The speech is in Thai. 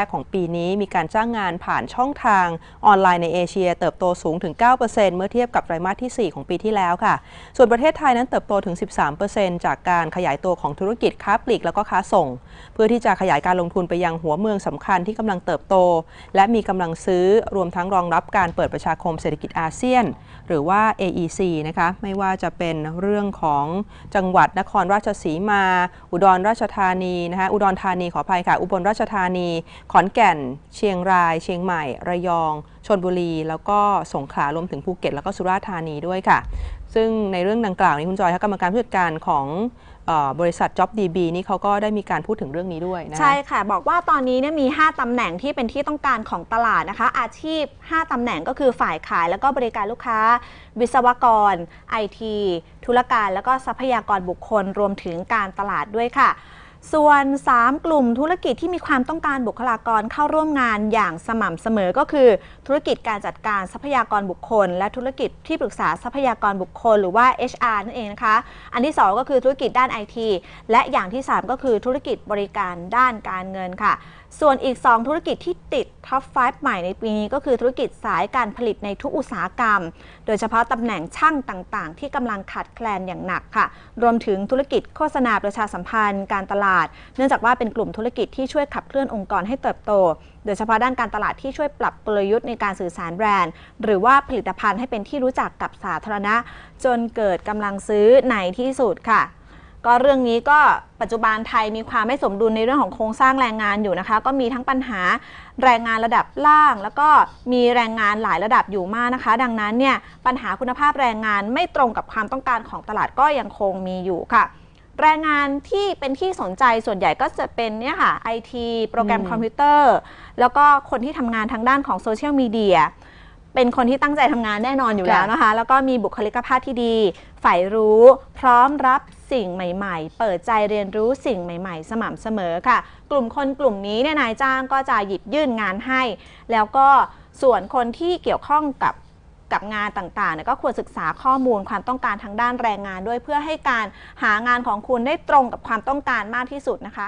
แรกของปีนี้มีการจ้างงานผ่านช่องทางออนไลน์ในเอเชีย เติบโตสูงถึง 9%เมื่อเทียบกับไตรมาสที่ 4 ของปีที่แล้วค่ะ ส่วนประเทศไทยนั้นเติบโตถึง 13%จากการขยายตัวของธุรกิจค้าปลีกแล้วก็ค้าส่ง เพื่อที่จะขยายการลงทุนไปยังหัวเมืองสำคัญที่กำลังเติบโต และมีกำลังซื้อรวมทั้งรองรับการเปิดประชาคมเศรษฐกิจอาเซียน หรือว่า AEC นะคะไม่ว่าจะเป็นเรื่องของจังหวัดนครราชสีมา อุดรราชธานีนะคะอุดรธานีขออภัยค่ะ อุบลราชธานีขอนแก่น เชียงราย เชียงใหม่ ระยอง ชนบุรี แล้วก็สงขลารวมถึงภูเก็ต แล้วก็สุราษฎร์ธานีด้วยค่ะ ซึ่งในเรื่องดังกล่าวนี้คุณจอยคะกรรมการผู้จัดการของบริษัท JobDB นี่เขาก็ได้มีการพูดถึงเรื่องนี้ด้วยนะใช่ค่ะ บอกว่าตอนนี้เนี่ยมี 5ตำแหน่งที่เป็นที่ต้องการของตลาดนะคะ อาชีพ 5ตำแหน่งก็คือฝ่ายขายแล้วก็บริการลูกค้า วิศวกร IT ธุรการแล้วก็ทรัพยากรบุคคลรวมถึงการตลาดด้วยค่ะ ส่วน 3 กลุ่มธุรกิจที่มีความต้องการบุคลากรเข้าร่วมงานอย่างสม่ำเสมอก็คือ ธุรกิจการจัดการทรัพยากรบุคคล และธุรกิจที่ปรึกษาทรัพยากรบุคคล หรือว่า HR นั่นเองนะคะ อันที่ 2 ก็คือธุรกิจด้าน IT และอย่างที่ 3 ก็คือธุรกิจบริการด้านการเงินค่ะ ส่วนอีก 2 ธุรกิจที่ติดท็อป 5 ใหม่ในปีนี้ก็คือธุรกิจสายการผลิตในทุกอุตสาหกรรม โดยเฉพาะตำแหน่งช่างต่างๆ ที่กำลังขาดแคลนอย่างหนักค่ะ รวมถึงธุรกิจโฆษณาประชาสัมพันธ์ การตลาดเนื่องจากว่าเป็นกลุ่มธุรกิจที่ช่วยขับเคลื่อนองค์กรให้เติบโต โดยเฉพาะด้านการตลาดที่ช่วยปรับกลยุทธ์ในการสื่อสารแบรนด์ หรือว่าผลิตภัณฑ์ให้เป็นที่รู้จักกับสาธารณะ จนเกิดกำลังซื้อในที่สุดค่ะก็เรื่องนี้ก็ปัจจุบันไทยมีความไม่สมดุลในเรื่องของโครงสร้างแรงงานอยู่นะคะ ก็มีทั้งปัญหาแรงงานระดับล่าง แล้วก็มีแรงงานหลายระดับอยู่มากนะคะ ดังนั้นเนี่ยปัญหาคุณภาพแรงงานไม่ตรงกับความต้องการของตลาดก็ยังคงมีอยู่ค่ะ แรงงานที่เป็นที่สนใจส่วนใหญ่ก็จะเป็นเนี่ยค่ะ IT โปรแกรมอืมคอมพิวเตอร์ แล้วก็คนที่ทำงานทางด้านของโซเชียลมีเดียเป็นคนที่ตั้งใจทำงานแน่นอนอยู่แล้วนะคะ แล้วก็มีบุคลิกภาพที่ดีใฝ่รู้ พร้อมรับสิ่งใหม่ๆ เปิดใจเรียนรู้สิ่งใหม่ ๆ สม่ำเสมอค่ะ กลุ่มคนกลุ่มนี้เนี่ยนายจ้างก็จะหยิบยื่นงานให้ แล้วก็ส่วนคนที่เกี่ยวข้องกับ กับงานต่างๆเนี่ยก็ควรศึกษาข้อมูลความต้องการทางด้านแรงงานด้วยเพื่อให้การหางานของคุณได้ตรงกับความต้องการมากที่สุดนะคะ